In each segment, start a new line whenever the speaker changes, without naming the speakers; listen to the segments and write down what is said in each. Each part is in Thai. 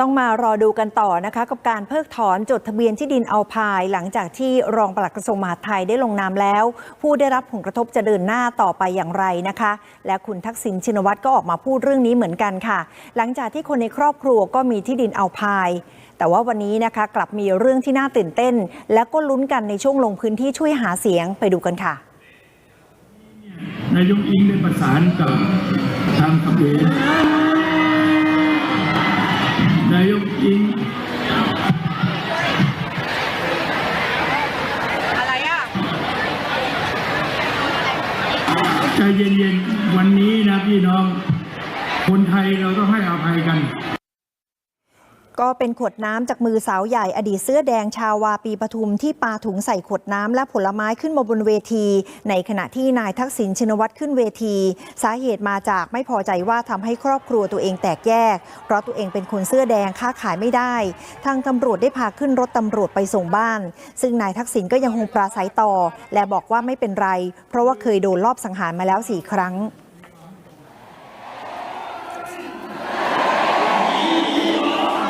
ต้องมารอดูกันต่อนะคะ กับการเพิกถอนจดทะเบียนที่ดินเอาพาย หลังจากที่รองปลัดกระทรวงมหาดไทยได้ลงนามแล้ว ผู้ได้รับผลกระทบจะเดินหน้าต่อไปอย่างไรนะคะ และคุณทักษิณชินวัตรก็ออกมาพูดเรื่องนี้เหมือนกันค่ะ หลังจากที่คนในครอบครัวก็มีที่ดินเอาพายแต่ว่าวันนี้นะคะกลับมีเรื่องที่น่าตื่นเต้น และก็ลุ้นกันในช่วงลงพื้นที่ช่วยหาเสียงไปดูกันค่ะ
นายกอิงได้ประสานกับทางเขมรน ใจเย็นๆ วันนี้นะพี่น้อง คนไทยเราต้องให้อภัยกัน
ก็เป็นขวดน้ำจากมือสาวใหญ่อดีตเสื้อแดงชาววาปีปทุมที่ปาถุงใส่ขวดน้ำและผลไม้ขึ้นมาบนเวที ในขณะที่นายทักษิณชินวัตรขึ้นเวที สาเหตุมาจากไม่พอใจว่าทำให้ครอบครัวตัวเองแตกแยก เพราะตัวเองเป็นคนเสื้อแดงค้าขายไม่ได้ ทางตำรวจได้พาขึ้นรถตำรวจไปส่งบ้าน ซึ่งนายทักษิณก็ยังคงปราศัยต่อ และบอกว่าไม่เป็นไร เพราะว่าเคยโดนลอบสังหารมาแล้วสี่ครั้ง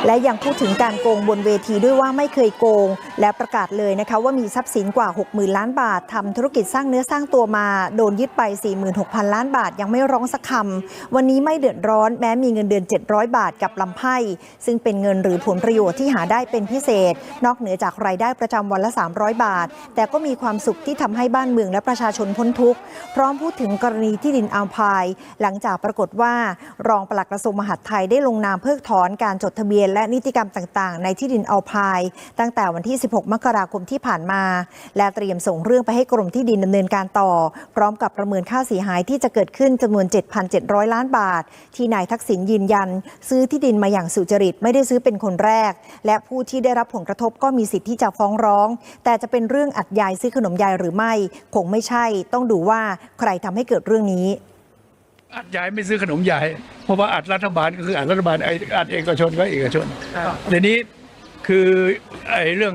และยังพูดถึงการโกงบนเวทีด้วยว่าไม่เคยโกง และประกาศเลยนะคะว่ามีทรัพย์สินกว่า 60,000 ล้านบาททำธุรกิจสร้างเนื้อสร้างตัวมา โดนยึดไป 46,000 ล้านบาท ยังไม่ร้องสักคำวันนี้ไม่เดือดร้อนแม้มีเงินเดือน 700 บาทกับลำไพ่ซึ่งเป็นเงินหรือผลประโยชน์ที่หาได้เป็นพิเศษ นอกเหนือจากรายได้ประจำวันละ 300 บาท แต่ก็มีความสุขที่ทำให้บ้านเมืองและประชาชนพ้นทุกข์พร้อมพูดถึงกรณีที่ดินอัลพายหลังจากปรากฏว่า รองปลัดกระทรวงมหาดไทยได้ลงนามเพิกถอนการจดทะเบียนและนิติกรรมต่าง ๆ ในที่ดินอัลพาย ตั้งแต่วันที่ 16 มกราคมที่ผ่านมา และเตรียมส่งเรื่องไปให้กรมที่ดินดำเนินการต่อ พร้อมกับประเมินค่าเสียหายที่จะเกิดขึ้นจำนวน 7,700 ล้านบาท ที่นายทักษิณยืนยัน ซื้อที่ดินมาอย่างสุจริตไม่ได้ซื้อเป็นคนแรก และผู้ที่ได้รับผลกระทบก็มีสิทธิ์ที่จะฟ้องร้อง แต่จะเป็นเรื่องอัดยายซื้อขนมยายหรือไม่ คงไม่ใช่ ต้องดูว่าใครทำให้เกิดเรื่องนี้
อัดยายไม่ซื้อขนมยาย เพราะว่าอัดรัฐบาลก็คืออัดรัฐบาลไออัดเอกชนก็เอกชนเดี๋ยวนี้คือไอ้เรื่อง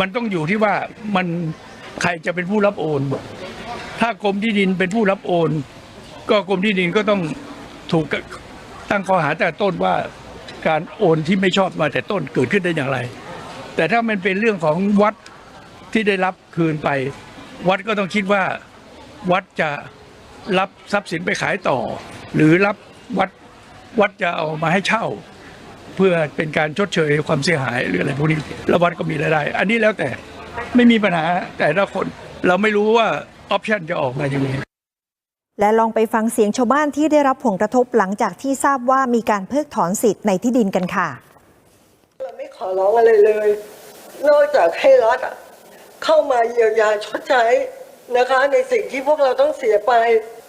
มันต้องอยู่ที่ว่ามันใครจะเป็นผู้รับโอน ถ้ากรมที่ดินเป็นผู้รับโอน ก็กรมที่ดินก็ต้องถูกตั้งข้อหาแต่ต้นว่าการโอนที่ไม่ชอบมาแต่ต้นเกิดขึ้นได้อย่างไร แต่ถ้ามันเป็นเรื่องของวัดที่ได้รับคืนไป วัดก็ต้องคิดว่าวัดจะ รับทรัพย์สินไปขายต่อ หรือรับวัดวัดจะเอามาให้เช่า เพื่อเป็นการชดเชยความเสียหายหรืออะไรพวกนี้แล้ววัดก็มีรายได้ อันนี้แล้วแต่ไม่มีปัญหาแต่ละคนเราไม่รู้ว่าออปชันจะออกมายังไง
และลองไปฟังเสียงชาวบ้านที่ได้รับผลกระทบหลังจากที่ทราบว่ามีการเพิกถอนสิทธิ์ในที่ดินกันค่ะ
เราไม่ขอร้องอะไรเลย นอกจากให้รัฐอะเข้ามาเยียวยาชดใช้นะคะ ในสิ่งที่พวกเราต้องเสียไป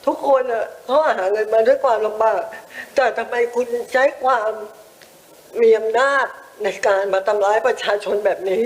ทุกคนอะเขาหาเงินมาด้วยความลำบากแต่ทำไมคุณใช้ความมีอำนาจในการมาทำร้ายประชาชนแบบนี้